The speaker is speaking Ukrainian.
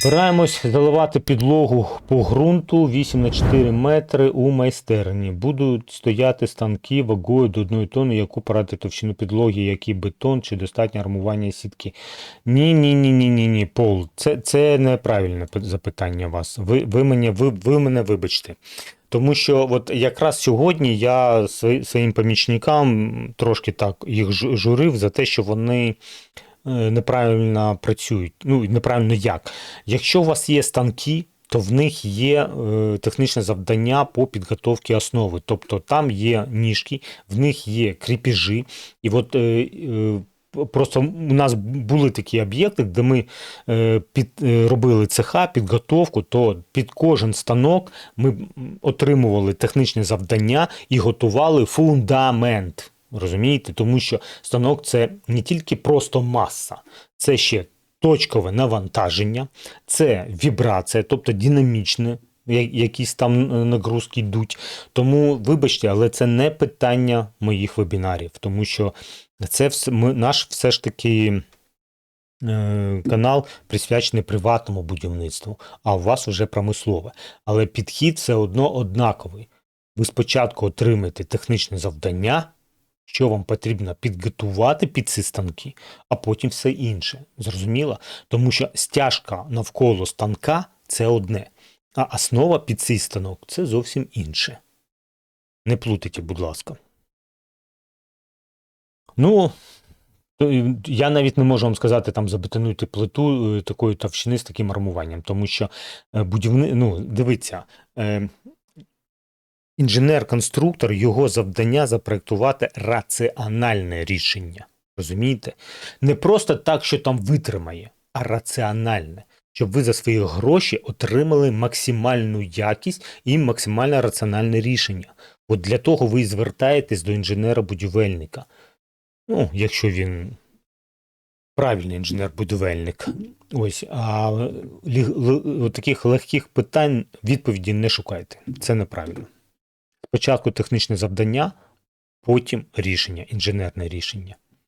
Збираємось заливати підлогу по ґрунту 8 на 4 метри у майстерні. Будуть стояти станки вагою до 1 тонни, яку порадити товщину підлоги, який бетон чи достатньо армування сітки. Ні, ні, ні, ні, ні, ні, Пол, це, це неправильне пи- запитання вас. Ви, ви, мене, ви, ви мене вибачте. Тому що от якраз сьогодні я своїм помічникам трошки так їх журив за те, що вони неправильно працюють. Ну, неправильно як. Якщо у вас є станки, то в них є е, технічне завдання по підготовці основи. Тобто там є ніжки, в них є кріпежі. І от е, е, просто у нас були такі об'єкти, де ми е, під, е, робили цеха, підготовку, то під кожен станок ми отримували технічне завдання і готували фундамент. Розумієте? Тому що станок це не тільки просто маса, це ще точкове навантаження, це вібрація, тобто динамічне, якісь там е, нагрузки йдуть. Тому, вибачте, але це не питання моїх вебінарів, тому що це все, ми, наш все ж таки е, канал присвячений приватному будівництву, а у вас вже промислове. Але підхід все одно однаковий. Ви спочатку отримаєте технічне завдання, що вам потрібно підготувати під ці станки, а потім все інше. Зрозуміло? Тому що стяжка навколо станка це одне, а основа під цей станок це зовсім інше. Не плутайте, будь ласка. Ну, я навіть не можу вам сказати там забетонуйте плиту е, такої товщини з таким армуванням, тому що е, будівни... ну, дивіться, е, інженер-конструктор, його завдання запроектувати раціональне рішення. Розумієте? Не просто так, що там витримає, а раціональне. Щоб ви за свої гроші отримали максимальну якість і максимально раціональне рішення. От для того ви звертаєтесь до інженера-будівельника. Ну, якщо він правильний інженер-будівельник. Ось, а таких легких питань відповіді не шукайте. Це неправильно. Спочатку технічне завдання, потім рішення, інженерне рішення.